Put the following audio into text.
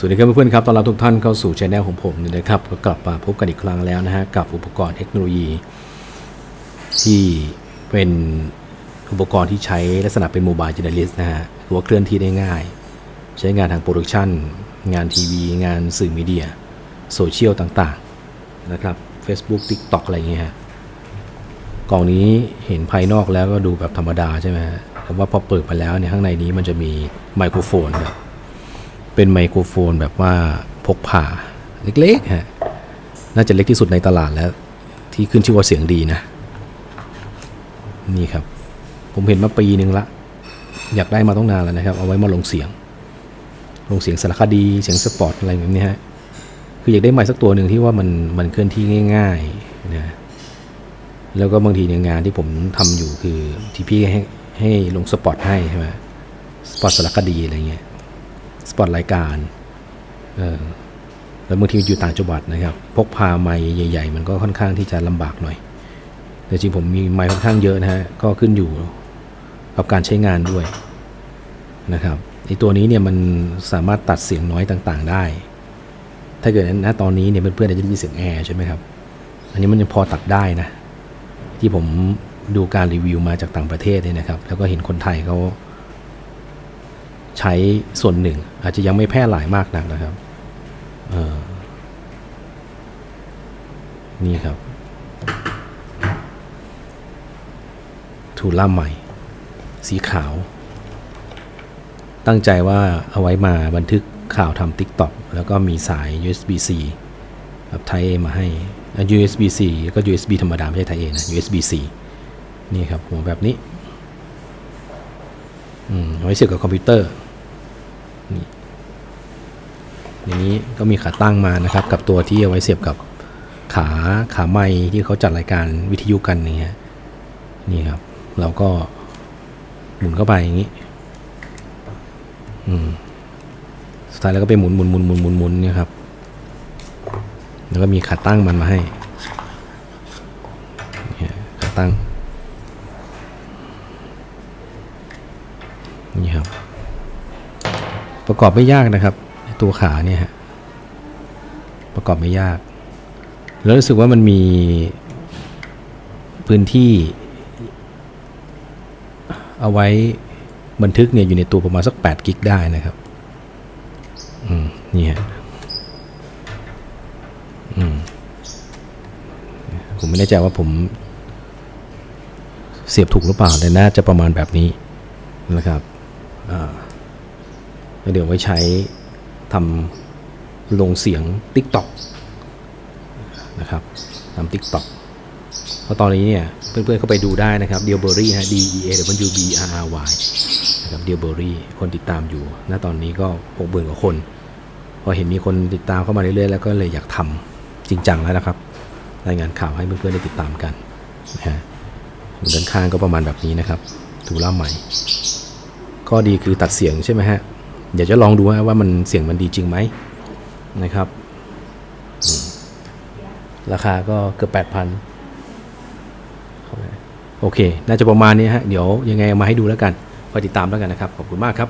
สวัสดีครับเพื่อนๆครับตอนรับทุกท่านเข้าสู่ช anel ของผมนะครับก็กลับมาพบกันอีกครั้งแล้วนะฮะกับอุปกรณ์เทคโนโลยี ที่เป็นอุปกรณ์ที่ใช้ลักษณะเป็นโมบาย j จ r n a l i s t นะฮะหรือว่าเคลื่อนที่ได้ง่าย ใช้งานทางโปรดักชันงานทีวี งานสื่อมีเดียโซเชียลต่างๆนะครับ Facebook TikTok อะไรอย่างเงี้ยฮะกล่องนี้เห็นภายนอกแล้วก็ดูแบบธรรมดาใช่ไหมฮะแต่ว่าพอเปิดไปแล้วเนี่ยข้างในนี้มันจะมีไมโครโฟนครับ เป็นไมโครโฟนแบบว่าพกพาเล็กๆฮะน่าจะเล็กที่สุดในตลาดแล้ว ที่ขึ้นชื่อว่าเสียงดีนะ นี่ครับ ผมเห็นมาปีหนึ่งละ อยากได้มาต้องนานแล้วนะครับ เอาไว้มาลงเสียง ลงเสียงสารคดีเสียงสปอร์ตอะไรแบบนี้ฮะคืออยากได้ไมค์สักตัวหนึ่งที่ว่ามันมันเคลื่อนที่ง่ายๆนะแล้วก็บางทีในยงานที่ผมทำอยู่คือที่พี่ให้ให้ลงสปอร์ตให้ใช่ไหมสปอร์ตสารคดีอะไรเงี้ย ปอตรายการแล้วบางทีอยู่ต่างจังหวัดนะครับ พกพาไม้ใหญ่ ๆ มันก็ค่อนข้างที่จะลำบากหน่อย แต่จริงผมมีไม้ค่อนข้างเยอะนะฮะ ก็ขึ้นอยู่กับการใช้งานด้วยนะครับไอตัวนี้เนี่ยมันสามารถตัดเสียงน้อยต่างๆ ได้ ถ้าเกิดณตอนนี้เนี่ยเพื่อนๆอาจจะได้ยินเสียงแอร์ใช่ไหมครับ อันนี้มันยังพอตัดได้นะ ที่ผมดูการรีวิวมาจากต่างประเทศเนี่ยนะครับ แล้วก็เห็นคนไทยเขา ใช้ส่วนหนึ่ง อาจจะยังไม่แพร่หลายมากนักนะครับนี่ครับทูล่าใหม่ สีขาว ตั้งใจว่าเอาไว้มาบันทึกข่าวทำ TikTok แล้วก็มีสาย USB-C แบบ Type A มาให้ USB-C ก็ USB ธรรมดา ไม่ใช่ Type A นะ USB-C นี่ครับหัวแบบนี้ อืมเอาไว้เสียบกับคอมพิวเตอร์ นี่ ในนี้ก็มีขาตั้งมานะครับ กับตัวที่เอาไว้เสียบกับขาขาไม้ที่เขาจัดรายการวิทยุกันนี่ฮะนี่ครับเราก็หมุนเข้าไปอย่างนี้อืมสุดท้ายแล้วก็ไปหมุนหมุนหมุนหมุนหมุนหมุนเนี่ยครับแล้วก็มีขาตั้งมันมาให้นี่ขาตั้งนี่ครับ ประกอบไม่ยากนะครับ ตัวขาเนี่ยฮะประกอบไม่ยาก แล้วรู้สึกว่ามันมีพื้นที่ เอาไว้บันทึกเนี่ยอยู่ในตัวประมาณสัก 8 กิกได้นะครับ อืม นี่ฮะ อืม ผมไม่แน่ใจว่าผม เสียบถูกหรือเปล่า แต่น่าจะประมาณแบบนี้นะครับ อ่าเดี๋ยวไว้ใช้ ทำลงเสียง TikTok นะครับทำ TikTok เพราะตอนนี้เนี่ย เพื่อนๆเข้าไปดูได้นะครับ d e a l b e r r y ฮะ D E A W B R R Y นะครับ d e a l b e r r y คนติดตามอยู่ ณ ตอนนี้ก็หกหมื่นกว่าคน พอเห็นมีคนติดตามเข้ามาเรื่อยๆ แล้วก็เลยอยากทำจริงจังแล้วนะครับ รายงานข่าวให้เพื่อนๆได้ติดตามกันนะฮะด้านข้างก็ประมาณแบบนี้นะครับทูล่าใหม่ ข้อดีคือตัดเสียงใช่ไหมฮะ เดี๋ยวจะลองดูว่ามันเสียงมันดีจริงไหมนะครับ ราคาก็เกือบแปดพันโอเค น่าจะประมาณนี้ฮะ เดี๋ยวยังไงมาให้ดูแล้วกันคอยติดตามแล้วกันนะครับ ขอบคุณมากครับ